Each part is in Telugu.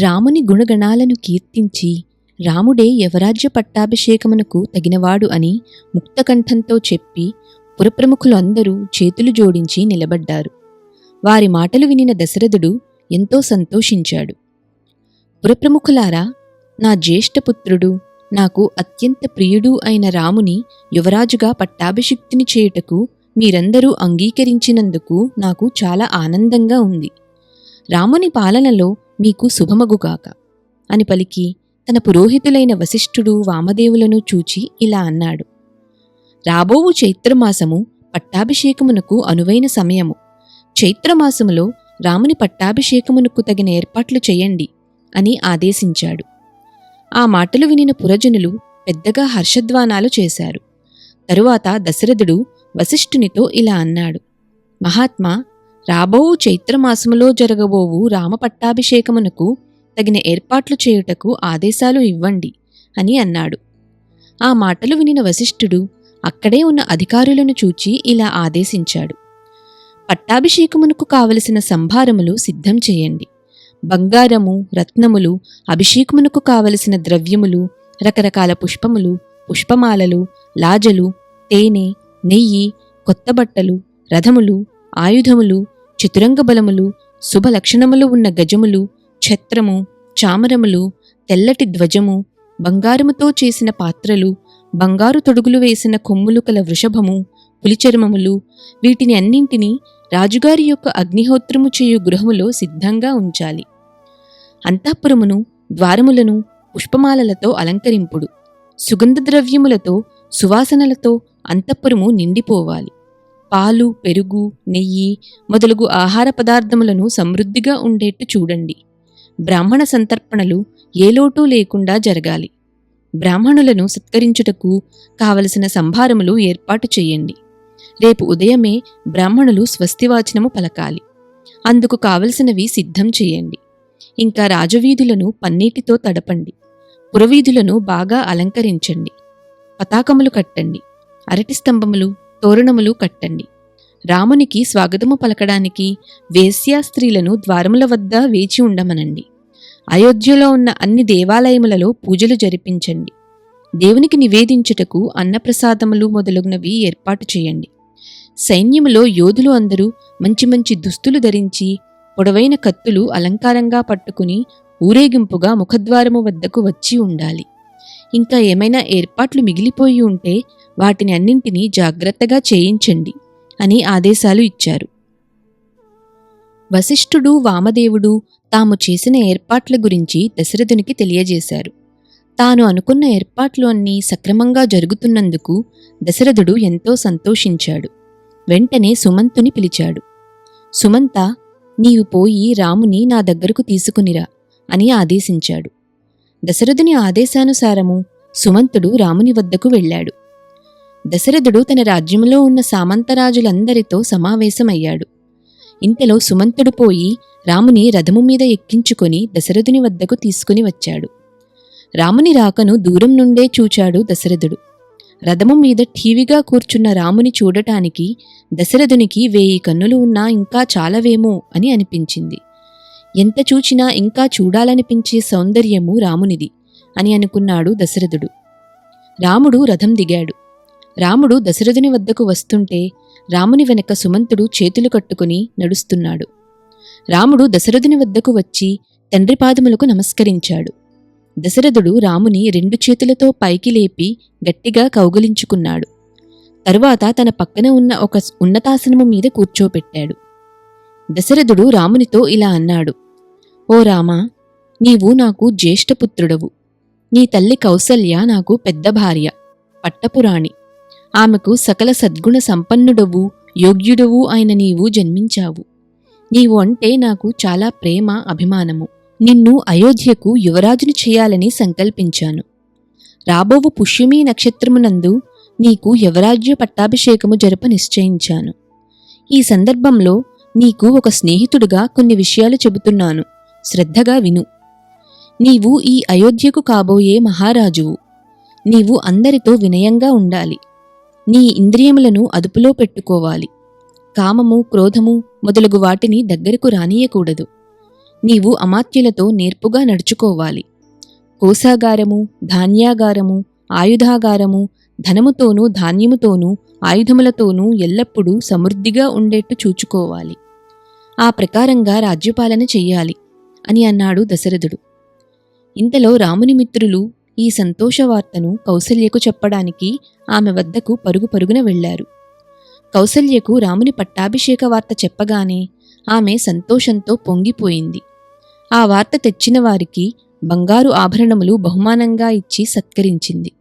రాముని గుణగణాలను కీర్తించి రాముడే యవరాజ్య పట్టాభిషేకమునకు తగినవాడు అని ముక్తకంఠంతో చెప్పి పురప్రముఖులందరూ చేతులు జోడించి నిలబడ్డారు. వారి మాటలు వినిన దశరథుడు ఎంతో సంతోషించాడు. పురప్రముఖులారా నా జ్యేష్ఠపుత్రుడు నాకు అత్యంత ప్రియుడు అయిన రాముని యువరాజుగా పట్టాభిషిక్తిని చేయుటకు మీరందరూ అంగీకరించినందుకు నాకు చాలా ఆనందంగా ఉంది. రాముని పాలనలో మీకు శుభమగుగాక. అని పలికి తన పురోహితులైన వశిష్ఠుడు వామదేవులను చూచి ఇలా అన్నాడు. రాబోవు చైత్రమాసము పట్టాభిషేకమునకు అనువైన సమయము. చైత్రమాసములో రాముని పట్టాభిషేకమునకు తగిన ఏర్పాట్లు చేయండి అని ఆదేశించాడు. ఆ మాటలు వినిన పురజనులు పెద్దగా హర్షధ్వానాలు చేశారు. తరువాత దశరథుడు వశిష్ఠునితో ఇలా అన్నాడు. మహాత్మా రాబోవు చైత్రమాసములో జరగబోవు రామ పట్టాభిషేకమునకు తగిన ఏర్పాట్లు చేయుటకు ఆదేశాలు ఇవ్వండి అని అన్నాడు. ఆ మాటలు వినిన వశిష్ఠుడు అక్కడే ఉన్న అధికారులను చూచి ఇలా ఆదేశించాడు. పట్టాభిషేకమునకు కావలసిన సంభారములు సిద్ధం చేయండి. బంగారము రత్నములు అభిషేకమునకు కావలసిన ద్రవ్యములు రకరకాల పుష్పములు పుష్పమాలలు లాజలు తేనె నెయ్యి కొత్త బట్టలు రథములు ఆయుధములు చతురంగ బలములు శుభలక్షణములు ఉన్న గజములు ఛత్రము చామరములు తెల్లటి ధ్వజము బంగారముతో చేసిన పాత్రలు బంగారు తొడుగులు వేసిన కొమ్ములు కల వృషభము పులిచర్మములు వీటిని అన్నింటినీ రాజుగారి యొక్క అగ్నిహోత్రము చేయు గృహములో సిద్ధంగా ఉంచాలి. అంతఃపురమును ద్వారములను పుష్పమాలలతో అలంకరింపుడు. సుగంధ ద్రవ్యములతో సువాసనలతో అంతఃపురము నిండిపోవాలి. పాలు పెరుగు నెయ్యి మొదలగు ఆహార పదార్థములను సమృద్ధిగా ఉండేట్టు చూడండి. బ్రాహ్మణ సంతర్పణలు ఏ లోటు లేకుండా జరగాలి. బ్రాహ్మణులను సత్కరించుటకు కావలసిన సంభారములు ఏర్పాటు చేయండి. రేపు ఉదయమే బ్రాహ్మణులు స్వస్తివాచనము పలకాలి. అందుకు కావలసినవి సిద్ధం చేయండి. ఇంకా రాజవీధులను పన్నీటితో తడపండి. పురవీధులను బాగా అలంకరించండి. పతాకములు కట్టండి. అరటి స్తంభములు తోరణములు కట్టండి. రామునికి స్వాగతము పలకడానికి వేశ్యా స్త్రీలను ద్వారముల వద్ద వేచి ఉండమనండి. అయోధ్యలో ఉన్న అన్ని దేవాలయములలో పూజలు జరిపించండి. దేవునికి నివేదించుటకు అన్నప్రసాదములు మొదలగునవి ఏర్పాటు చేయండి. సైన్యములో యోధులు అందరూ మంచి మంచి దుస్తులు ధరించి పొడవైన కత్తులు అలంకారంగా పట్టుకుని ఊరేగింపుగా ముఖద్వారము వద్దకు వచ్చి ఉండాలి. ఇంకా ఏమైనా ఏర్పాట్లు మిగిలిపోయి ఉంటే వాటిని అన్నింటినీ జాగ్రత్తగా చేయించండి అని ఆదేశాలు ఇచ్చారు. వశిష్ఠుడు వామదేవుడు తాము చేసిన ఏర్పాట్ల గురించి దశరథునికి తెలియజేశారు. తాను అనుకున్న ఏర్పాట్లు అన్నీ సక్రమంగా జరుగుతున్నందుకు దశరథుడు ఎంతో సంతోషించాడు. వెంటనే సుమంతుని పిలిచాడు. సుమంత నీవు పోయి రాముని నా దగ్గరకు తీసుకునిరా అని ఆదేశించాడు. దశరథుని ఆదేశానుసారము సుమంతుడు రాముని వద్దకు వెళ్ళాడు. దశరథుడు తన రాజ్యంలో ఉన్న సామంతరాజులందరితో సమావేశమయ్యాడు. ఇంతలో సుమంతుడు పోయి రాముని రథము మీద ఎక్కించుకొని దశరథుని వద్దకు తీసుకుని వచ్చాడు. రాముని రాకను దూరం నుండే చూచాడు దశరథుడు. రథము మీద ఠీవిగా కూర్చున్న రాముని చూడటానికి దశరథునికి వేయి కన్నులు ఉన్నా ఇంకా చాలవేమో అని అనిపించింది. ఎంత చూచినా ఇంకా చూడాలనిపించే సౌందర్యము రామునిది అని అనుకున్నాడు దశరథుడు. రాముడు రథం దిగాడు. రాముడు దశరథుని వద్దకు వస్తుంటే రాముని వెనక సుమంతుడు చేతులు కట్టుకుని నడుస్తున్నాడు. రాముడు దశరథుని వద్దకు వచ్చి తండ్రి పాదములకు నమస్కరించాడు. దశరథుడు రాముని రెండు చేతులతో పైకి లేపి గట్టిగా కౌగలించుకున్నాడు. తరువాత తన పక్కన ఉన్న ఒక ఉన్నతాసనము మీద కూర్చోపెట్టాడు. దశరథుడు రామునితో ఇలా అన్నాడు. ఓ రామా నీవు నాకు జ్యేష్ఠపుత్రుడవు. నీ తల్లి కౌసల్య నాకు పెద్ద భార్య పట్టపురాణి. ఆమెకు సకల సద్గుణ సంపన్నుడవు యోగ్యుడవు అయిన నీవు జన్మించావు. నీవు అంటే నాకు చాలా ప్రేమ అభిమానము. నిన్ను అయోధ్యకు యువరాజును చేయాలని సంకల్పించాను. రాబోవు పుష్యమీ నక్షత్రమునందు నీకు యువరాజ్య పట్టాభిషేకము జరప నిశ్చయించాను. ఈ సందర్భంలో నీకు ఒక స్నేహితుడుగా కొన్ని విషయాలు చెబుతున్నాను. శ్రద్ధగా విను. నీవు ఈ అయోధ్యకు కాబోయే మహారాజువు. నీవు అందరితో వినయంగా ఉండాలి. నీ ఇంద్రియములను అదుపులో పెట్టుకోవాలి. కామము క్రోధము మొదలగు వాటిని దగ్గరకు రానియకూడదు. నీవు అమాత్యులతో నేర్పుగా నడుచుకోవాలి. కోశాగారము ధాన్యాగారము ఆయుధాగారము ధనముతోనూ ధాన్యముతోనూ ఆయుధములతోనూ ఎల్లప్పుడూ సమృద్ధిగా ఉండేట్టు చూచుకోవాలి. ఆ ప్రకారంగా రాజ్యపాలన చెయ్యాలి. అని అన్నాడు దశరథుడు. ఇంతలో రాముని మిత్రులు ఈ సంతోష వార్తను కౌసల్యకు చెప్పడానికి ఆమె వద్దకు పరుగు పరుగున వెళ్ళారు కౌసల్యకు రాముని పట్టాభిషేక వార్త చెప్పగానే ఆమె సంతోషంతో పొంగిపోయింది. ఆ వార్త తెచ్చిన వారికి బంగారు ఆభరణములు బహుమానంగా ఇచ్చి సత్కరించింది.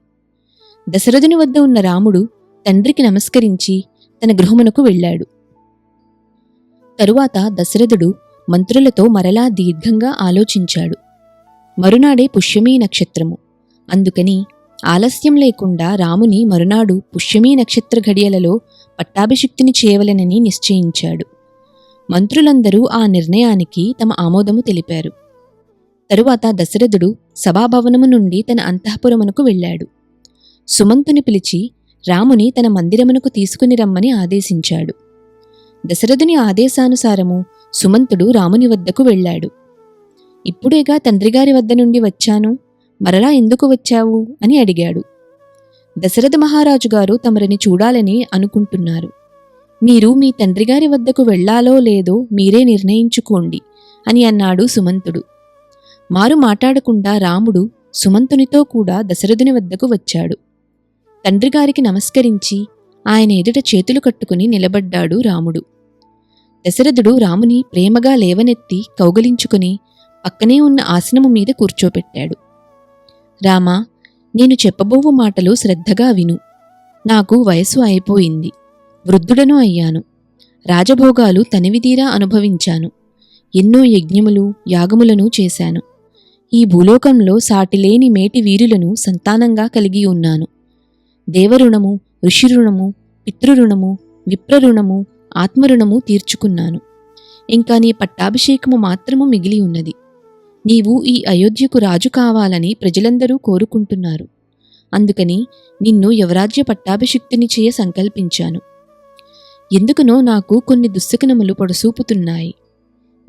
దశరథుని వద్ద ఉన్న రాముడు తండ్రికి నమస్కరించి తన గృహమునకు వెళ్ళాడు. తరువాత దశరథుడు మంత్రులతో మరలా దీర్ఘంగా ఆలోచించాడు. మరునాడే పుష్యమీ నక్షత్రము. అందుకని ఆలస్యం లేకుండా రాముని మరునాడు పుష్యమీ నక్షత్ర ఘడియలలో పట్టాభిషిక్తిని చేయవలెనని నిశ్చయించాడు. మంత్రులందరూ ఆ నిర్ణయానికి తమ ఆమోదము తెలిపారు. తరువాత దశరథుడు సభాభవనము నుండి తన అంతఃపురమునకు వెళ్ళాడు. సుమంతుని పిలిచి రాముని తన మందిరమునకు తీసుకుని రమ్మని ఆదేశించాడు. దశరథుని ఆదేశానుసారము సుమంతుడు రాముని వద్దకు వెళ్ళాడు. ఇప్పుడేగా తండ్రిగారి వద్ద నుండి వచ్చాను? మరలా ఎందుకు వచ్చావు? అని అడిగాడు. దశరథ మహారాజు గారు తమరిని చూడాలని అనుకుంటున్నారు. మీరు మీ తండ్రిగారి వద్దకు వెళ్ళాలో లేదో మీరే నిర్ణయించుకోండి అని అన్నాడు సుమంతుడు. మారు మాట్లాడకుండా రాముడు సుమంతునితో కూడా దశరథుని వద్దకు వచ్చాడు. తండ్రిగారికి నమస్కరించి ఆయన ఎదుట చేతులు కట్టుకుని నిలబడ్డాడు రాముడు. దశరథుడు రాముని ప్రేమగా లేవనెత్తి కౌగలించుకుని పక్కనే ఉన్న ఆసనము మీద కూర్చోపెట్టాడు. రామా నేను చెప్పబోవు మాటలు శ్రద్ధగా విను. నాకు వయసు అయిపోయింది. వృద్ధుడను అయ్యాను. రాజభోగాలు తనివిదీరా అనుభవించాను. ఎన్నో యజ్ఞములు యాగములను చేశాను. ఈ భూలోకంలో సాటిలేని మేటి వీరులను సంతానంగా కలిగి ఉన్నాను. దేవరుణము ఋషిరుణము పితృరుణము విప్రరుణము ఆత్మరుణము తీర్చుకున్నాను. ఇంకా నీ పట్టాభిషేకము మాత్రము మిగిలి ఉన్నది. నీవు ఈ అయోధ్యకు రాజు కావాలని ప్రజలందరూ కోరుకుంటున్నారు. అందుకని నిన్ను యువరాజ్య పట్టాభిషిక్తిని చేయ సంకల్పించాను. ఎందుకనో నాకు కొన్ని దుస్సకనములు పొడసూపుతున్నాయి.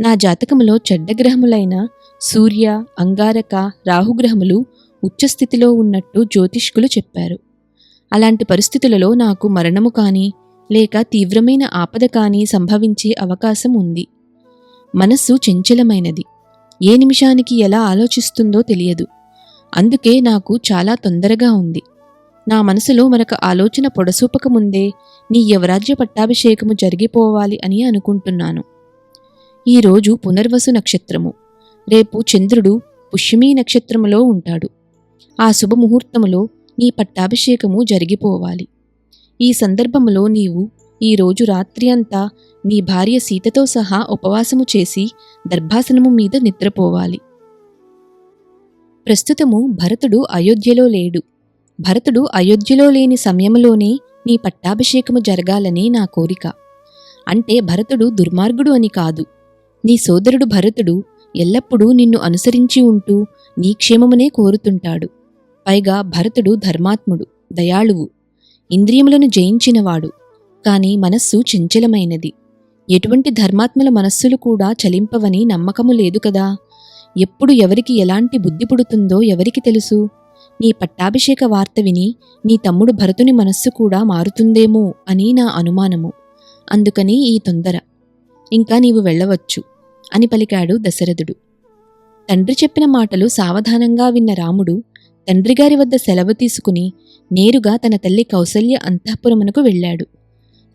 నా జాతకములో చెడ్డగ్రహములైన సూర్య అంగారక రాహుగ్రహములు ఉచ్చస్థితిలో ఉన్నట్టు జ్యోతిష్కులు చెప్పారు. అలాంటి పరిస్థితులలో నాకు మరణము కానీ లేక తీవ్రమైన ఆపద కానీ సంభవించే అవకాశం ఉంది. మనస్సు చంచలమైనది. ఏ నిమిషానికి ఎలా ఆలోచిస్తుందో తెలియదు. అందుకే నాకు చాలా తొందరగా ఉంది. నా మనసులో మరొక ఆలోచన పొడసూపకముందే నీ యువరాజ్య పట్టాభిషేకము జరిగిపోవాలి అని అనుకుంటున్నాను. ఈరోజు పునర్వసు నక్షత్రము. రేపు చంద్రుడు పుష్యమీ నక్షత్రములో ఉంటాడు. ఆ శుభముహూర్తములో నీ పట్టాభిషేకము జరిగిపోవాలి. ఈ సందర్భములో నీవు ఈ రోజు రాత్రి అంతా నీ భార్య సీతతో సహా ఉపవాసము చేసి దర్భాసనము మీద నిద్రపోవాలి. ప్రస్తుతము భరతుడు అయోధ్యలో లేడు. భరతుడు అయోధ్యలో లేని సమయంలోనే నీ పట్టాభిషేకము జరగాలని నా కోరిక. అంటే భరతుడు దుర్మార్గుడు అని కాదు. నీ సోదరుడు భరతుడు ఎల్లప్పుడూ నిన్ను అనుసరించి ఉంటూ నీ క్షేమమునే కోరుతుంటాడు. పైగా భరతుడు ధర్మాత్ముడు దయాళువు. ఇంద్రియములను జయించినవాడు కాని మనస్సు చంచలమైనది. ఎటువంటి ధర్మాత్మల మనస్సులు కూడా చలింపవని నమ్మకము లేదు కదా? ఎప్పుడు ఎవరికి ఎలాంటి బుద్ధి పుడుతుందో ఎవరికి తెలుసు? నీ పట్టాభిషేక వార్త విని నీ తమ్ముడు భరతుని మనస్సు కూడా మారుతుందేమో అని నా అనుమానము. అందుకని ఈ తొందర. ఇంకా నీవు వెళ్ళవచ్చు అని పలికాడు దశరథుడు. తండ్రి చెప్పిన మాటలు సావధానంగా విన్న రాముడు తండ్రిగారి వద్ద సెలవు తీసుకుని నేరుగా తన తల్లి కౌసల్య అంతఃపురమునకు వెళ్ళాడు.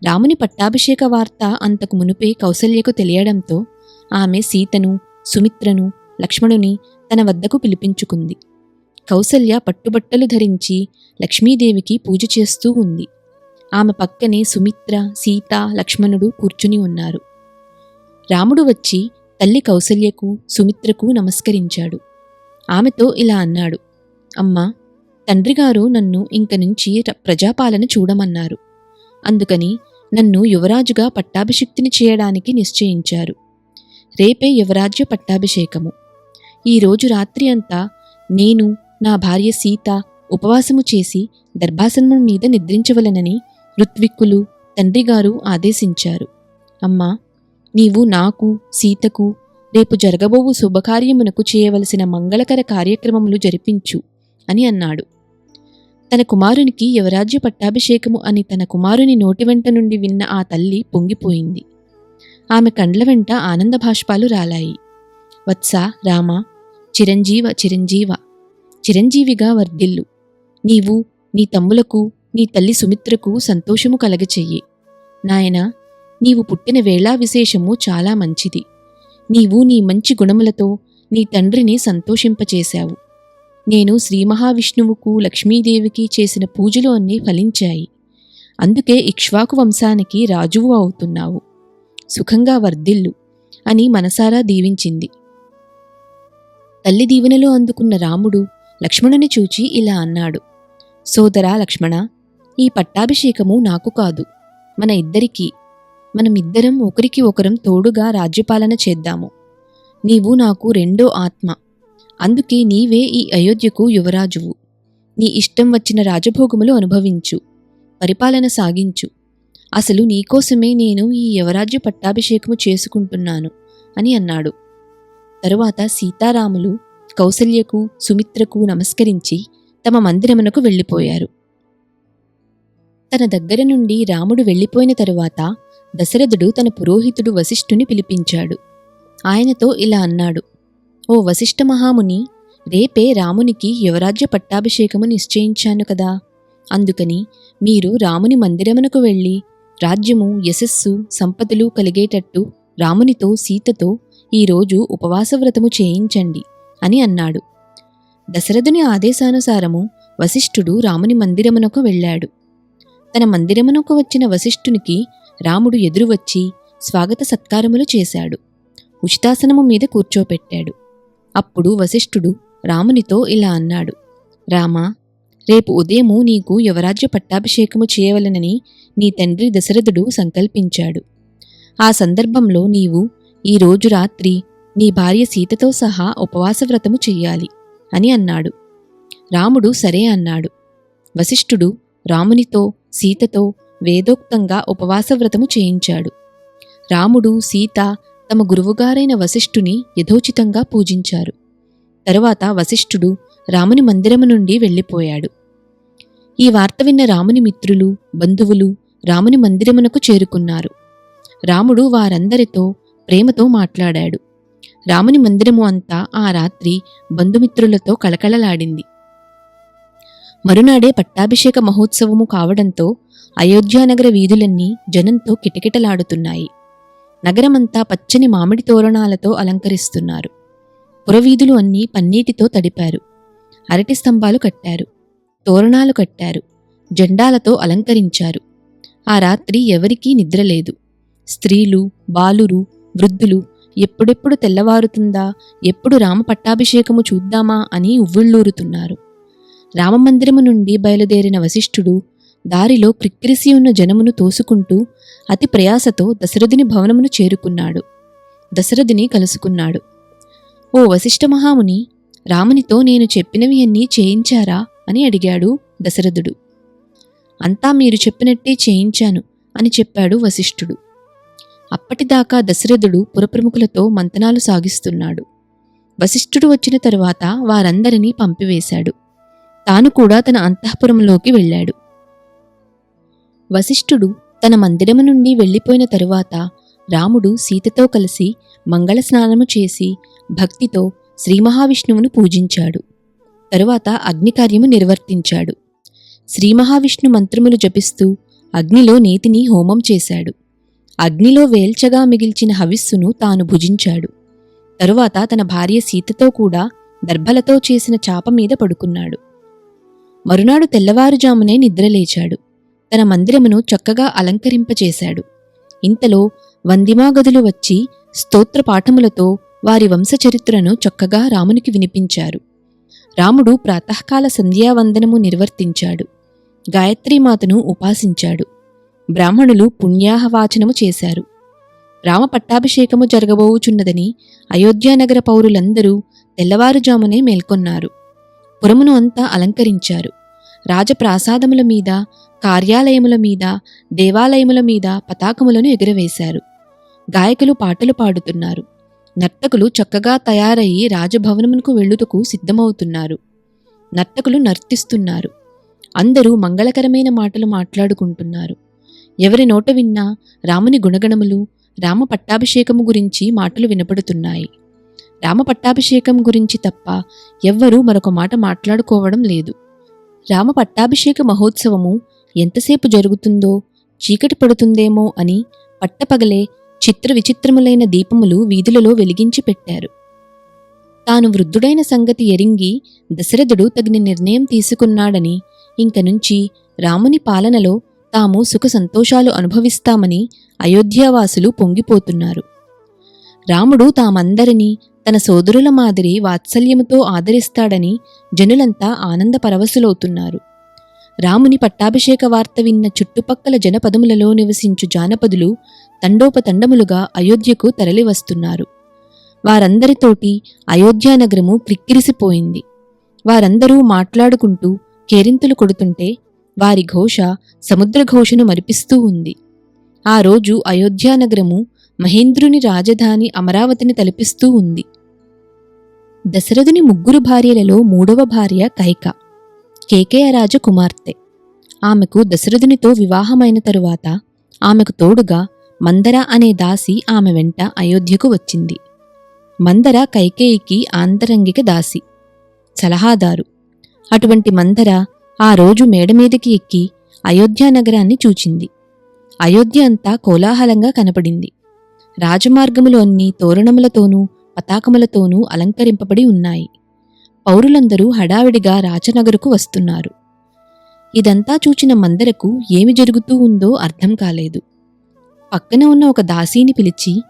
రాముని పట్టాభిషేక వార్త అంతకు మునుపే కౌసల్యకు తెలియడంతో ఆమె సీతను సుమిత్రను లక్ష్మణుని తన వద్దకు పిలిపించుకుంది. కౌసల్య పట్టుబట్టలు ధరించి లక్ష్మీదేవికి పూజ చేస్తూ ఉంది. ఆమె పక్కనే సుమిత్ర సీత లక్ష్మణుడు కూర్చుని ఉన్నారు. రాముడు వచ్చి తల్లి కౌసల్యకు సుమిత్రకు నమస్కరించాడు. ఆమెతో ఇలా అన్నాడు. అమ్మా తండ్రిగారు నన్ను ఇంక నుంచి ప్రజాపాలన చూడమన్నారు. అందుకని నన్ను యువరాజుగా పట్టాభిషిక్తిని చేయడానికి నిశ్చయించారు. రేపే యువరాజ్య పట్టాభిషేకము. ఈరోజు రాత్రి అంతా నేను నా భార్య సీత ఉపవాసము చేసి దర్భాసనం మీద నిద్రించవలెనని ఋత్విక్కులు తండ్రిగారు ఆదేశించారు. అమ్మా నీవు నాకు సీతకు రేపు జరగబోవు శుభకార్యమునకు చేయవలసిన మంగళకర కార్యక్రమములు జరిపించు. అని అన్నాడు. తన కుమారునికి యువరాజ్య పట్టాభిషేకము అని తన కుమారుని నోటి వెంట నుండి విన్న ఆ తల్లి పొంగిపోయింది. ఆమె కండ్ల వెంట ఆనంద భాష్పాలు రాలాయి. వత్స రామ చిరంజీవ చిరంజీవ చిరంజీవిగా వర్ధిల్లు. నీవు నీ తమ్ములకు నీ తల్లి సుమిత్రకు సంతోషము కలగచెయ్యి. నాయనా నీవు పుట్టిన వేళా విశేషము చాలా మంచిది. నీవు నీ మంచి గుణములతో నీ తండ్రిని సంతోషింపచేశావు. నేను శ్రీ మహావిష్ణువుకు లక్ష్మీదేవికి చేసిన పూజలు అన్నీ ఫలించాయి. అందుకే ఇక్ష్వాకు వంశానికి రాజువు అవుతున్నావు. సుఖంగా వర్ధిల్లు అని మనసారా దీవించింది. తల్లి దీవెనలో అందుకున్న రాముడు లక్ష్మణుని చూచి ఇలా అన్నాడు. సోదరా లక్ష్మణ ఈ పట్టాభిషేకము నాకు కాదు. మన ఇద్దరికీ మనమిద్దరం ఒకరికి ఒకరం తోడుగా రాజ్యపాలన చేద్దాము. నీవు నాకు రెండో ఆత్మ. అందుకే నీవే ఈ అయోధ్యకు యువరాజువు. నీ ఇష్టం వచ్చిన రాజభోగములు అనుభవించు. పరిపాలన సాగించు. అసలు నీకోసమే నేను ఈ యువరాజ్య పట్టాభిషేకము చేసుకుంటున్నాను అని అన్నాడు. తరువాత సీతారాములు కౌసల్యకు సుమిత్రకు నమస్కరించి తమ మందిరమునకు వెళ్ళిపోయారు. తన దగ్గర నుండి రాముడు వెళ్ళిపోయిన తరువాత దశరథుడు తన పురోహితుడు వశిష్ఠుని పిలిపించాడు. ఆయనతో ఇలా అన్నాడు. ఓ వశిష్ఠ మహాముని రేపే రామునికి యువరాజ్య పట్టాభిషేకము నిశ్చయించాను కదా. అందుకని మీరు రాముని మందిరమునకు వెళ్ళి రాజ్యము యశస్సు సంపదలు కలిగేటట్టు రామునితో సీతతో ఈరోజు ఉపవాసవ్రతము చేయించండి అని అన్నాడు. దశరథుని ఆదేశానుసారము వశిష్ఠుడు రాముని మందిరమునకు వెళ్ళాడు. తన మందిరమునకు వచ్చిన వశిష్ఠునికి రాముడు ఎదురువచ్చి స్వాగత సత్కారములు చేశాడు. ఉచితాసనము మీద కూర్చోపెట్టాడు. అప్పుడు వశిష్ఠుడు రామునితో ఇలా అన్నాడు రామా రేపు ఉదయము నీకు యువరాజ్య పట్టాభిషేకము చేయవలనని నీ తండ్రి దశరథుడు సంకల్పించాడు. ఆ సందర్భంలో నీవు ఈ రోజు రాత్రి నీ భార్య సీతతో సహా ఉపవాసవ్రతము చెయ్యాలి అని అన్నాడు. రాముడు సరే అన్నాడు. వశిష్ఠుడు రామునితో సీతతో వేదోక్తంగా ఉపవాసవ్రతము చేయించాడు. రాముడు సీత తమ గురువుగారైన వశిష్ఠుని యథోచితంగా పూజించారు. తరువాత వశిష్ఠుడు రాముని మందిరము నుండి వెళ్ళిపోయాడు. ఈ వార్త విన్న రాముని మిత్రులు బంధువులు రాముని మందిరమునకు చేరుకున్నారు. రాముడు వారందరితో ప్రేమతో మాట్లాడాడు. రాముని మందిరము అంతా ఆ రాత్రి బంధుమిత్రులతో కళకళలాడింది. మరునాడే పట్టాభిషేక మహోత్సవము కావడంతో అయోధ్యానగర వీధులన్నీ జనంతో కిటకిటలాడుతున్నాయి. నగరమంతా పచ్చని మామిడి తోరణాలతో అలంకరిస్తున్నారు. పురవీధులు అన్నీ పన్నీటితో తడిపారు. అరటి స్తంభాలు కట్టారు. తోరణాలు కట్టారు. జెండాలతో అలంకరించారు. ఆ రాత్రి ఎవరికీ నిద్రలేదు స్త్రీలు బాలురు వృద్ధులు ఎప్పుడెప్పుడు తెల్లవారుతుందా ఎప్పుడు రామ పట్టాభిషేకము చూద్దామా అని ఉవ్విళ్ళూరుతున్నారు. రామమందిరము నుండి బయలుదేరిన వశిష్ఠుడు దారిలో క్రిక్కిరిసి ఉన్న జనమును తోసుకుంటూ అతి ప్రయాసతో దశరథుని భవనమును చేరుకున్నాడు. దశరథుని కలుసుకున్నాడు. ఓ వశిష్ఠ మహాముని రామునితో నేను చెప్పినవి అన్నీ చేయించారా? అని అడిగాడు దశరథుడు. అంతా మీరు చెప్పినట్టే చేయించాను అని చెప్పాడు వశిష్ఠుడు. అప్పటిదాకా దశరథుడు పురప్రముఖులతో మంతనాలు సాగిస్తున్నాడు. వశిష్ఠుడు వచ్చిన తరువాత వారందరినీ పంపివేశాడు. తాను కూడా తన అంతఃపురంలోకి వెళ్ళాడు. వశిష్ఠుడు తన మందిరము నుండి వెళ్ళిపోయిన తరువాత రాముడు సీతతో కలిసి మంగళ స్నానము చేసి భక్తితో శ్రీ మహావిష్ణువును పూజించాడు. తరువాత అగ్నికార్యము నిర్వర్తించాడు. శ్రీ మహావిష్ణు మంత్రములు జపిస్తూ అగ్నిలో నేతిని హోమం చేశాడు. అగ్నిలో వేల్చగా మిగిల్చిన హవిస్సును తాను భుజించాడు. తరువాత తన భార్య సీతతో కూడా దర్భలతో చేసిన చాప మీద పడుకున్నాడు. మరునాడు తెల్లవారుజామునే నిద్రలేచాడు. తన మందిరమును చక్కగా అలంకరింపచేశాడు. ఇంతలో వందిమాగదులు వచ్చి స్తోత్ర పాఠములతో వారి వంశచరిత్రను చక్కగా రామునికి వినిపించారు. రాముడు ప్రాతకాల సంధ్యావందనము నిర్వర్తించాడు. గాయత్రీమాతను ఉపాసించాడు. బ్రాహ్మణులు పుణ్యాహవాచనము చేశారు. రామ పట్టాభిషేకము జరగబోవుచున్నదని అయోధ్యానగర పౌరులందరూ తెల్లవారుజామునే మేల్కొన్నారు. పురమును అంతా అలంకరించారు. రాజప్రాసాదముల మీద కార్యాలయముల మీద దేవాలయముల మీద పతాకములను ఎగురవేశారు. గాయకులు పాటలు పాడుతున్నారు. నర్తకులు చక్కగా తయారయ్యి రాజభవనమునకు వెళ్ళుటకు సిద్ధమవుతున్నారు. నర్తకులు నర్తిస్తున్నారు. అందరూ మంగళకరమైన మాటలు మాట్లాడుకుంటున్నారు. ఎవరి నోట విన్నా రాముని గుణగణములు రామ పట్టాభిషేకము గురించి మాటలు వినపడుతున్నాయి. రామ పట్టాభిషేకం గురించి తప్ప ఎవ్వరూ మరొక మాట మాట్లాడుకోవడం లేదు. రామ పట్టాభిషేక మహోత్సవము ఎంతసేపు జరుగుతుందో చీకటి పడుతుందేమో అని పట్టపగలే చిత్ర విచిత్రములైన దీపములు వీధులలో వెలిగించి పెట్టారు. తాను వృద్ధుడైన సంగతి ఎరింగి దశరథుడు తగిన నిర్ణయం తీసుకున్నాడని ఇంక నుంచి రాముని పాలనలో తాము సుఖ సంతోషాలు అనుభవిస్తామని అయోధ్యావాసులు పొంగిపోతున్నారు. రాముడు తామందరినీ తన సోదరుల మాదిరి వాత్సల్యముతో ఆదరిస్తాడని జనులంతా ఆనంద పరవశులవుతున్నారు. రాముని పట్టాభిషేక వార్త విన్న చుట్టుపక్కల జనపదములలో నివసించు జానపదులు తండోపతండములుగా అయోధ్యకు తరలివస్తున్నారు. వారందరితోటి అయోధ్యానగరము క్రిక్కిరిసిపోయింది. వారందరూ మాట్లాడుకుంటూ కేరింతలు కొడుతుంటే వారి ఘోష సముద్రఘోషను మరిపిస్తూ ఉంది. ఆ రోజు అయోధ్యానగరము మహేంద్రుని రాజధాని అమరావతిని తలపిస్తూ ఉంది. దశరథుని ముగ్గురు భార్యలలో మూడవ భార్య కైక. కేకేయరాజ కుమార్తె ఆమెకు దశరథునితో వివాహమైన తరువాత ఆమెకు తోడుగా మందర అనే దాసి ఆమె వెంట అయోధ్యకు వచ్చింది. మందర కైకేయికి ఆంతరంగిక దాసి సలహాదారు. అటువంటి మందర ఆ రోజు మేడమీదకి ఎక్కి అయోధ్యానగరాన్ని చూచింది. అయోధ్య అంతా కోలాహలంగా కనపడింది. రాజమార్గములు అన్ని తోరణములతోనూ పతాకములతోనూ అలంకరింపబడి ఉన్నాయి. పౌరులందరూ హడావిడిగా రాచనగరుకు వస్తున్నారు. ఇదంతా చూచిన మందరకు ఏమి జరుగుతూ ఉందో అర్థం కాలేదు. పక్కన ఉన్న ఒక దాసీని పిలిచి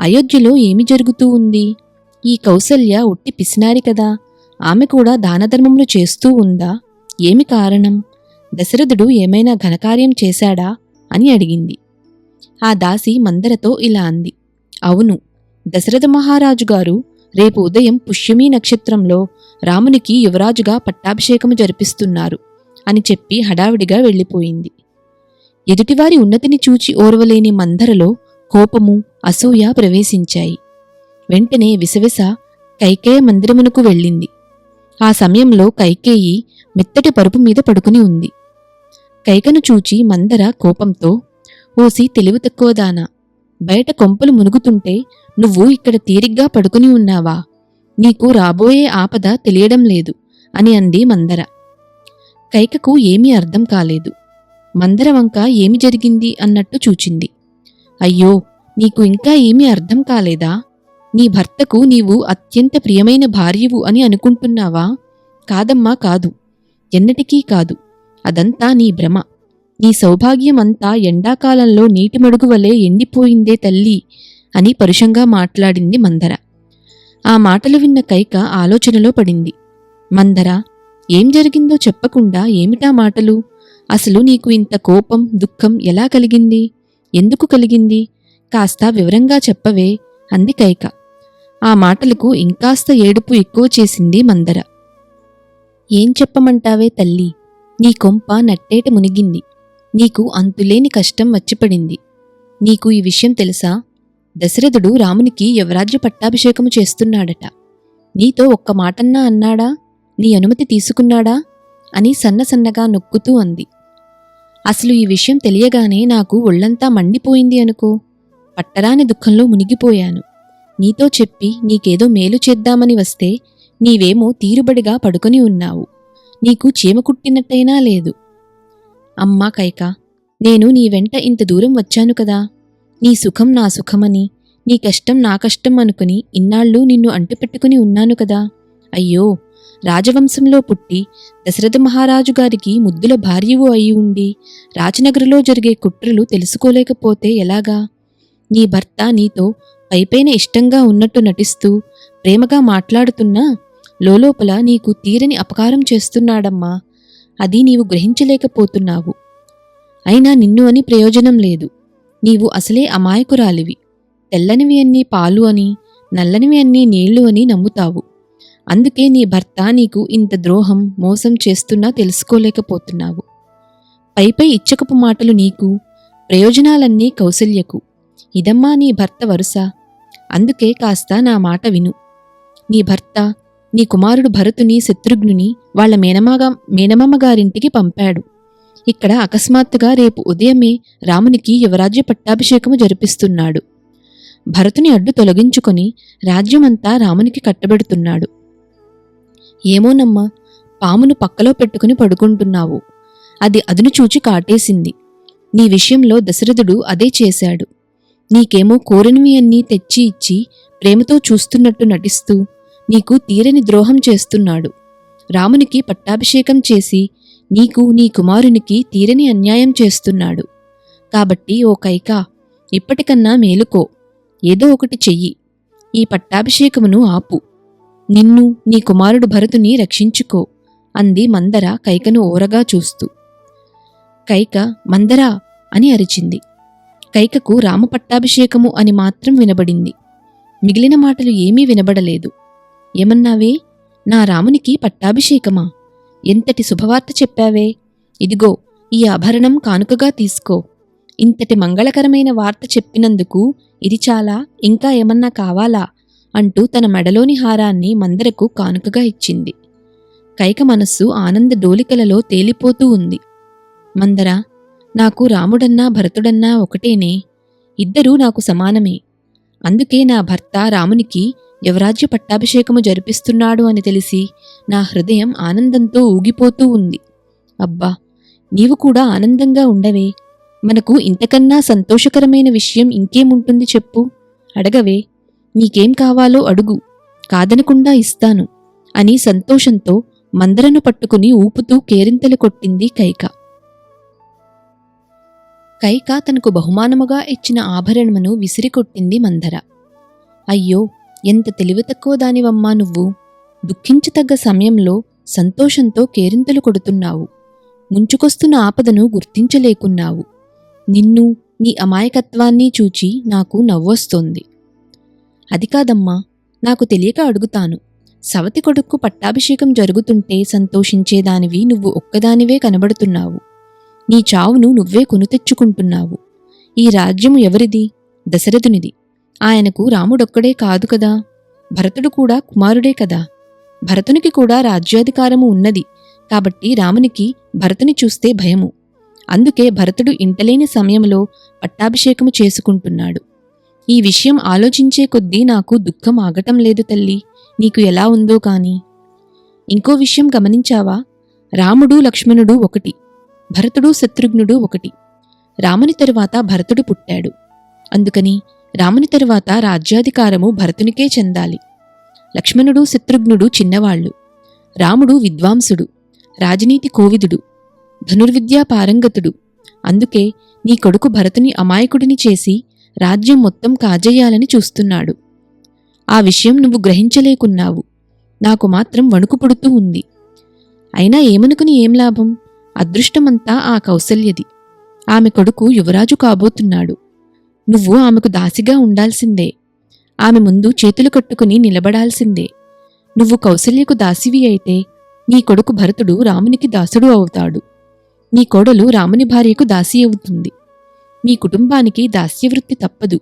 అయోధ్యలో ఏమి జరుగుతూ ఉంది? ఈ కౌసల్య ఉట్టి పిసినారి కదా ఆమె కూడా దానధర్మములు చేస్తూ ఉందా? ఏమి కారణం? దశరథుడు ఏమైనా ఘనకార్యం చేశాడా? అని అడిగింది. ఆ దాసి మందరతో ఇలా అంది అవును దశరథ మహారాజు గారు రేపు ఉదయం పుష్యమీ నక్షత్రంలో రామునికి యువరాజుగా పట్టాభిషేకము జరిపిస్తున్నారు అని చెప్పి హడావిడిగా వెళ్ళిపోయింది. ఎదుటివారి ఉన్నతిని చూచి ఓర్వలేని మందరలో కోపము అసూయ ప్రవేశించాయి. వెంటనే విసవిస కైకేయ మందిరమునకు వెళ్ళింది. ఆ సమయంలో కైకేయి మెత్తటి పరుపు మీద పడుకుని ఉంది. కైకను చూచి మందర కోపంతో ఓసి తెలివి తక్కువదానా? బయట కొంపలు మునుగుతుంటే నువ్వు ఇక్కడ తీరిగ్గా పడుకుని ఉన్నావా? నీకు రాబోయే ఆపద తెలియడం లేదు అని అంది మందర. కైకకు ఏమీ అర్థం కాలేదు. మందర వంక ఏమి జరిగింది అన్నట్టు చూచింది. అయ్యో నీకు ఇంకా ఏమీ అర్థం కాలేదా? నీ భర్తకు నీవు అత్యంత ప్రియమైన భార్యవు అని అనుకుంటున్నావా? కాదమ్మా కాదు. ఎన్నటికీ కాదు. అదంతా నీ భ్రమ. నీ సౌభాగ్యమంతా ఎండాకాలంలో నీటి మడుగు వలె ఎండిపోయిందే తల్లి అని పరుషంగా మాట్లాడింది మందర. ఆ మాటలు విన్న కైక ఆలోచనలో పడింది. మందర ఏం జరిగిందో చెప్పకుండా ఏమిటా మాటలు? అసలు నీకు ఇంత కోపం దుఃఖం ఎలా కలిగింది? ఎందుకు కలిగింది? కాస్త వివరంగా చెప్పవే అంది కైక. ఆ మాటలకు ఇంకాస్త ఏడుపు ఎక్కువ చేసింది మందర. ఏం చెప్పమంటావే తల్లి? నీ కొంప నట్టేట మునిగింది. నీకు అంతులేని కష్టం వచ్చిపడింది. నీకు ఈ విషయం తెలుసా? దశరథుడు రామునికి యువరాజ్య పట్టాభిషేకము చేస్తున్నాడట. నీతో ఒక్క మాటన్నా అన్నాడా? నీ అనుమతి తీసుకున్నాడా? అని సన్నసన్నగా నొక్కుతూ అంది. అసలు ఈ విషయం తెలియగానే నాకు ఒళ్ళంతా మండిపోయింది అనుకో. పట్టరాని దుఃఖంలో మునిగిపోయాను. నీతో చెప్పి నీకేదో మేలు చేద్దామని వస్తే నీవేమో తీరుబడిగా పడుకొని ఉన్నావు. నీకు చీమ కుట్టినట్టయినా లేదు. అమ్మా కైక నేను నీ వెంట ఇంత దూరం వచ్చాను కదా. నీ సుఖం నా సుఖమని నీ కష్టం నా కష్టం అనుకుని ఇన్నాళ్ళు నిన్ను అంటుపెట్టుకుని ఉన్నాను కదా. అయ్యో రాజవంశంలో పుట్టి దశరథ మహారాజు గారికి ముద్దుల భార్యవు అయి ఉండి రాజనగరులో జరిగే కుట్రలు తెలుసుకోలేకపోతే ఎలాగా? నీ భర్త నీతో పైపైన ఇష్టంగా ఉన్నట్టు నటిస్తూ ప్రేమగా మాట్లాడుతున్నా లోలోపల నీకు తీరని అపకారం చేస్తున్నాడమ్మా. అది నీవు గ్రహించలేకపోతున్నావు. అయినా నిన్ను అని ప్రయోజనం లేదు. నీవు అసలే అమాయకురాలివి. తెల్లనివి అన్నీ పాలు అని నల్లనివి అన్నీ నీళ్ళు అని నమ్ముతావు. అందుకే నీ భర్త నీకు ఇంత ద్రోహం మోసం చేస్తున్నా తెలుసుకోలేకపోతున్నావు. పైపై ఇచ్చకపు మాటలు నీకు ప్రయోజనాలన్నీ కౌశల్యకు. ఇదమ్మా నీ భర్త వరుస. అందుకే కాస్త నా మాట విను. నీ భర్త నీ కుమారుడు భరతుని శత్రుఘ్నుని వాళ్ళ మేనమాగా మేనమామ గారింటికి పంపాడు. ఇక్కడ అకస్మాత్తుగా రేపు ఉదయమే రామునికి యువరాజ్య పట్టాభిషేకము జరిపిస్తున్నాడు. భరతుని అడ్డు తొలగించుకొని రాజ్యమంతా రామునికి కట్టబెడుతున్నాడు. ఏమోనమ్మా పామును పక్కలో పెట్టుకుని పడుకుంటున్నావు. అది అదును చూచి కాటేసింది. నీ విషయంలో దశరథుడు అదే చేశాడు. నీకేమో కోరినవి అన్నీ తెచ్చి ఇచ్చి ప్రేమతో చూస్తున్నట్టు నటిస్తూ నీకు తీరని ద్రోహం చేస్తున్నాడు. రామునికి పట్టాభిషేకం చేసి నీకు నీ కుమారునికి తీరని అన్యాయం చేస్తున్నాడు. కాబట్టి ఓ కైక ఇప్పటికన్నా మేలుకో. ఏదో ఒకటి చెయ్యి. ఈ పట్టాభిషేకమును ఆపు. నిన్ను నీ కుమారుడు భరతుని రక్షించుకో అంది మందర కైకను ఓరగా చూస్తూ. కైక మందరా అని అరిచింది. కైకకు రామ పట్టాభిషేకము అని మాత్రం వినబడింది. మిగిలిన మాటలు ఏమీ వినబడలేదు. ఏమన్నావే? నా రామునికి పట్టాభిషేకమా? ఎంతటి శుభవార్త చెప్పావే? ఇదిగో ఈ ఆభరణం కానుకగా తీసుకో. ఇంతటి మంగళకరమైన వార్త చెప్పినందుకు ఇది చాలా ఇంకా ఏమన్నా కావాలా? అంటూ తన మెడలోని హారాన్ని మందరకు కానుకగా ఇచ్చింది. కైక మనస్సు ఆనంద డోలికలలో తేలిపోతూ ఉంది. మందర నాకు రాముడన్నా భరతుడన్నా ఒకటేనే. ఇద్దరూ నాకు సమానమే. అందుకే నా భర్త రామునికి యువరాజ్య పట్టాభిషేకము జరిపిస్తున్నాడు అని తెలిసి నా హృదయం ఆనందంతో ఊగిపోతూ ఉంది. అబ్బా నీవు కూడా ఆనందంగా ఉండవే. మనకు ఇంతకన్నా సంతోషకరమైన విషయం ఇంకేముంటుంది చెప్పు. అడగవే నీకేం కావాలో అడుగు. కాదనకుండా ఇస్తాను అని సంతోషంతో మందరను పట్టుకుని ఊపుతూ కేరింతలు కొట్టింది కైక. కైక తనకు బహుమానముగా ఇచ్చిన ఆభరణమును విసిరికొట్టింది మందర. అయ్యో ఎంత తెలివి తక్కువ దానివమ్మా నువ్వు? దుఃఖించతగ్గ సమయంలో సంతోషంతో కేరింతలు కొడుతున్నావు. ముంచుకొస్తున్న ఆపదను గుర్తించలేకున్నావు. నిన్ను నీ అమాయకత్వాన్ని చూచి నాకు నవ్వొస్తోంది. అది కాదమ్మా నాకు తెలియక అడుగుతాను. సవతి కొడుక్కు పట్టాభిషేకం జరుగుతుంటే సంతోషించేదానివి నువ్వు ఒక్కదానివే కనబడుతున్నావు. నీ చావును నువ్వే కొనుతెచ్చుకుంటున్నావు ఈ రాజ్యము ఎవరిది? దశరథునిది. ఆయనకు రాముడొక్కడే కాదు కదా. భరతుడు కూడా కుమారుడే కదా. భరతునికి కూడా రాజ్యాధికారము ఉన్నది. కాబట్టి రామునికి భరతుని చూస్తే భయము. అందుకే భరతుడు ఇంటలేని సమయంలో పట్టాభిషేకము చేసుకుంటున్నాడు. ఈ విషయం ఆలోచించే కొద్దీ నాకు దుఃఖం ఆగటం లేదు తల్లి. నీకు ఎలా ఉందో కాని. ఇంకో విషయం గమనించావా? రాముడు లక్ష్మణుడు ఒకటి. భరతుడు శత్రుఘ్నుడు ఒకటి. రాముని తరువాత భరతుడు పుట్టాడు. అందుకని రాముని తరువాత రాజ్యాధికారము భరతునికే చెందాలి. లక్ష్మణుడు శత్రుఘ్నుడు చిన్నవాళ్ళు రాముడు విద్వాంసుడు. రాజనీతి కోవిదుడు. ధనుర్విద్యా పారంగతుడు. అందుకే నీ కొడుకు భరతుని అమాయకుడిని చేసి రాజ్యం మొత్తం కాజేయాలని చూస్తున్నాడు. ఆ విషయం నువ్వు గ్రహించలేకున్నావు. నాకు మాత్రం వణుకు పుడుతూ ఉంది. అయినా ఏమనుకుని ఏం లాభం? అదృష్టమంతా ఆ కౌసల్యది. ఆమె కొడుకు యువరాజు కాబోతున్నాడు. నువ్వు ఆమెకు దాసిగా ఉండాల్సిందే. ఆమె ముందు చేతులు కట్టుకుని నిలబడాల్సిందే. నువ్వు కౌసల్యకు దాసివి అయితే నీ కొడుకు భరతుడు రామునికి దాసుడు అవుతాడు. నీ కోడలు రాముని భార్యకు దాసి అవుతుంది. మీ కుటుంబానికి దాస్యవృత్తి తప్పదు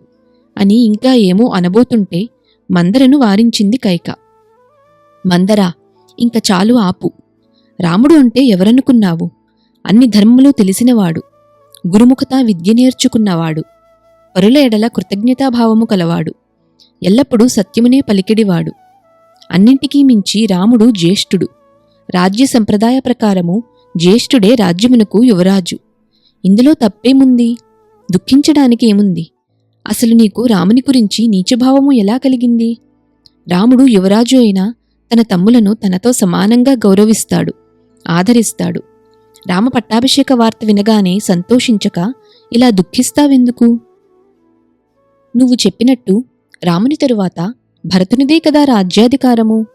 అని ఇంకా ఏమో అనబోతుంటే మందరను వారించింది కైక. మందరా ఇంక చాలు ఆపు. రాముడు అంటే ఎవరనుకున్నావు? అన్ని ధర్మములు తెలిసినవాడు. గురుముఖత విద్య నేర్చుకున్నవాడు. పరుల ఎడల కృతజ్ఞతాభావము కలవాడు. ఎల్లప్పుడూ సత్యమునే పలికిడివాడు. అన్నింటికీ మించి రాముడు జ్యేష్ఠుడు. రాజ్య సంప్రదాయ ప్రకారము జ్యేష్ఠుడే రాజ్యమునకు యువరాజు. ఇందులో తప్పేముంది? దుఃఖించడానికి ఏముంది? అసలు నీకు రాముని గురించి నీచభావము ఎలా కలిగింది? రాముడు యువరాజు అయినా తన తమ్ములను తనతో సమానంగా గౌరవిస్తాడు ఆదరిస్తాడు. రామ పట్టాభిషేక వార్త వినగానే సంతోషించక ఇలా దుఃఖిస్తావెందుకు? నువ్వు చెప్పినట్టు రాముని తరువాత భరతునిదే కదా రాజ్యాధికారము.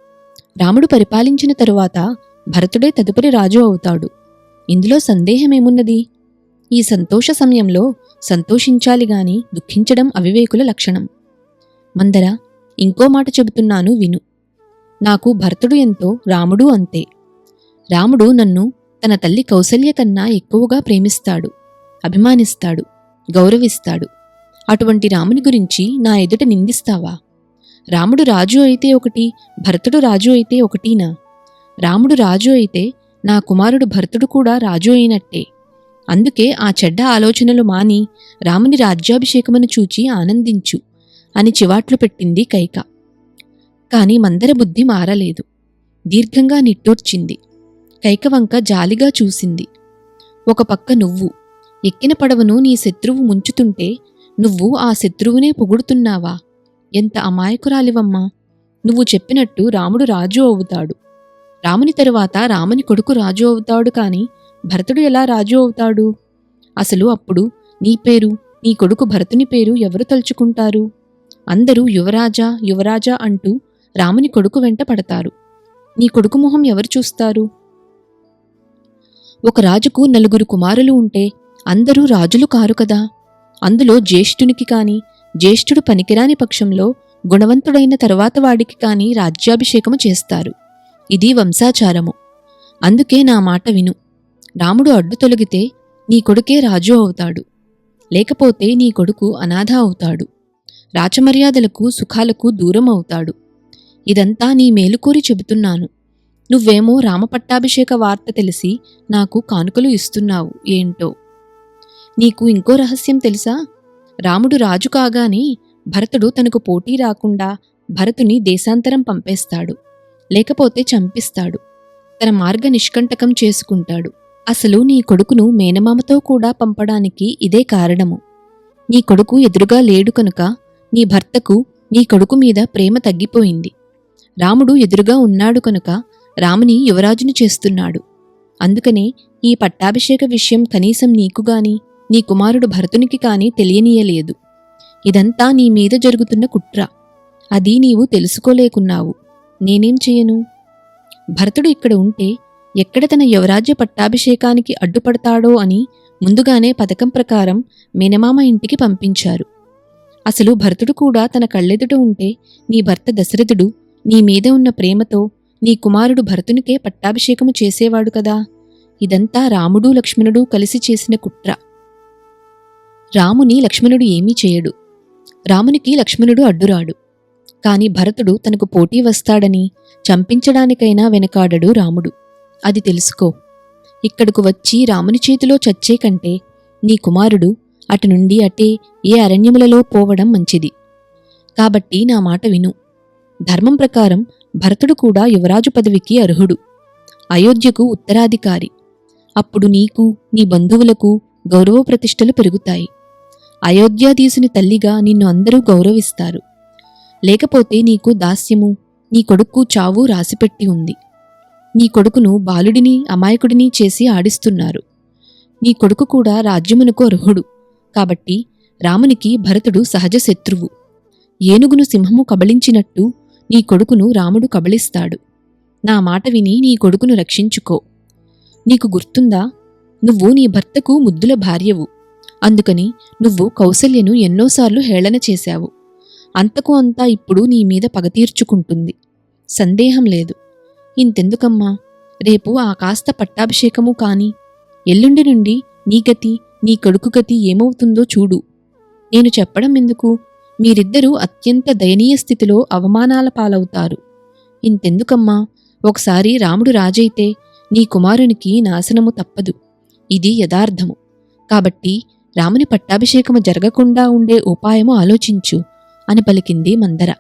రాముడు పరిపాలించిన తరువాత భరతుడే తదుపరి రాజు అవుతాడు. ఇందులో సందేహమేమున్నది? ఈ సంతోష సమయంలో సంతోషించాలి గాని దుఃఖించడం అవివేకుల లక్షణం. మందర ఇంకో మాట చెబుతున్నాను విను. నాకు భరతుడు ఎంతో రాముడు అంతే. రాముడు నన్ను తన తల్లి కౌసల్య కన్నా ఎక్కువగా ప్రేమిస్తాడు అభిమానిస్తాడు గౌరవిస్తాడు. అటువంటి రాముని గురించి నా ఎదుట నిందిస్తావా? రాముడు రాజు అయితే ఒకటి భరతుడు రాజు అయితే ఒకటీనా? రాముడు రాజు అయితే నా కుమారుడు భరతుడు కూడా రాజు అయినట్టే. అందుకే ఆ చెడ్డ ఆలోచనలు మాని రాముని రాజ్యాభిషేకమును చూచి ఆనందించు అని చివాట్లు పెట్టింది కైక. కాని మందర బుద్ధి మారలేదు. దీర్ఘంగా నిట్టూర్చింది. కైకవంక జాలిగా చూసింది. ఒక పక్క నువ్వు ఎక్కిన పడవను నీ శత్రువు ముంచుతుంటే నువ్వు ఆ శత్రువునే పొగుడుతున్నావా? ఎంత అమాయకురాలివమ్మా. నువ్వు చెప్పినట్టు రాముడు రాజు అవుతాడు. రాముని తరువాత రాముని కొడుకు రాజు అవుతాడు కాని భరతుడు ఎలా రాజు అవుతాడు? అసలు అప్పుడు నీ పేరు నీ కొడుకు భరతుని పేరు ఎవరు తలుచుకుంటారు? అందరూ యువరాజా యువరాజా అంటూ రాముని కొడుకు వెంట పడతారు. నీ కొడుకు మొహం ఎవరు చూస్తారు? ఒక రాజుకు నలుగురు కుమారులు ఉంటే అందరూ రాజులు కారు కదా? అందులో జ్యేష్ఠునికి కాని జ్యేష్ఠుడు పనికిరాని పక్షంలో గుణవంతుడైన తరువాత వాడికి కాని రాజ్యాభిషేకము చేస్తారు. ఇది వంశాచారము. అందుకే నా మాట విను. రాముడు అడ్డు తొలగితే నీ కొడుకే రాజు అవుతాడు. లేకపోతే నీ కొడుకు అనాథ అవుతాడు. రాచమర్యాదలకు సుఖాలకు దూరం అవుతాడు. ఇదంతా నీ మేలుకోరి చెబుతున్నాను. నువ్వేమో రామపట్టాభిషేక వార్త తెలిసి నాకు కానుకలు ఇస్తున్నావు ఏంటో. నీకు ఇంకో రహస్యం తెలుసా? రాముడు రాజు కాగానే భరతుడు తనకు పోటీ రాకుండా భరతుని దేశాంతరం పంపేస్తాడు లేకపోతే చంపిస్తాడు తన మార్గ నిష్కంటకం చేసుకుంటాడు. అసలు నీ కొడుకును మేనమామతో కూడా పంపడానికి ఇదే కారణము. నీ కొడుకు ఎదురుగా లేడు కనుక నీ భర్తకు నీ కొడుకు మీద ప్రేమ తగ్గిపోయింది. రాముడు ఎదురుగా ఉన్నాడు కనుక రాముని యువరాజుని చేస్తున్నాడు. అందుకనే ఈ పట్టాభిషేక విషయం కనీసం నీకు గాని నీ కుమారుడు భరతునికి కాని తెలియనీయలేదు. ఇదంతా నీ మీద జరుగుతున్న కుట్ర. అది నీవు తెలుసుకోలేకున్నావు. నేనేం చేయను? భరతుడు ఇక్కడ ఉంటే ఎక్కడ తన యువరాజ్య పట్టాభిషేకానికి అడ్డుపడతాడో అని ముందుగానే పథకం ప్రకారం మేనమామ ఇంటికి పంపించారు. అసలు భరతుడు కూడా తన కళ్ళెదుట ఉంటే నీ భర్త దశరథుడు నీ మీద ఉన్న ప్రేమతో నీ కుమారుడు భరతునికే పట్టాభిషేకము చేసేవాడు కదా? ఇదంతా రాముడు లక్ష్మణుడు కలిసి చేసిన కుట్ర. రాముని లక్ష్మణుడు ఏమీ చేయడు. రామునికి లక్ష్మణుడు అడ్డురాడు. కాని భరతుడు తనకు పోటీ వస్తాడని చంపించడానికైనా వెనకాడడు రాముడు. అది తెలుసుకో. ఇక్కడకు వచ్చి రాముని చేతిలో చచ్చే కంటే నీ కుమారుడు అటు నుండి అటే ఏ అరణ్యములలో పోవడం మంచిది. కాబట్టి నా మాట విను. ధర్మం ప్రకారం భరతుడు కూడా యువరాజు పదవికి అర్హుడు. అయోధ్యకు ఉత్తరాధికారి. అప్పుడు నీకు నీ బంధువులకు గౌరవ ప్రతిష్టలు పెరుగుతాయి. అయోధ్యాధీసుని తల్లిగా నిన్ను అందరూ గౌరవిస్తారు. లేకపోతే నీకు దాస్యము నీ కొడుకు చావు రాసిపెట్టి ఉంది. నీ కొడుకును బాలుడిని అమాయకుడిని చేసి ఆడిస్తున్నారు. నీ కొడుకు కూడా రాజ్యమునకు అర్హుడు. కాబట్టి రామునికి భరతుడు సహజ శత్రువు. ఏనుగును సింహము కబళించినట్టు నీ కొడుకును రాముడు కబళిస్తాడు. నా మాట విని నీ కొడుకును రక్షించుకో. నీకు గుర్తుందా? నువ్వు నీ భర్తకు ముద్దుల భార్యవు. అందుకని నువ్వు కౌసల్యను ఎన్నోసార్లు హేళన చేశావు. అంతకు అంతా ఇప్పుడు నీ మీద పగ తీర్చుకుంటుంది. సందేహం లేదు. ఇంతెందుకమ్మా? రేపు ఆ కాస్త పట్టాభిషేకము కాని ఎల్లుండి నుండి నీ గతి నీ కొడుకు గతి ఏమవుతుందో చూడు. నేను చెప్పడం ఎందుకు? మీరిద్దరూ అత్యంత దయనీయ స్థితిలో అవమానాల పాలవుతారు. ఇంతెందుకమ్మా? ఒకసారి రాముడు రాజైతే నీ కుమారునికి నాశనము తప్పదు. ఇది యథార్థము. కాబట్టి రాముని పట్టాభిషేకము జరగకుండా ఉండే ఉపాయము ఆలోచించు అని పలికింది మందర.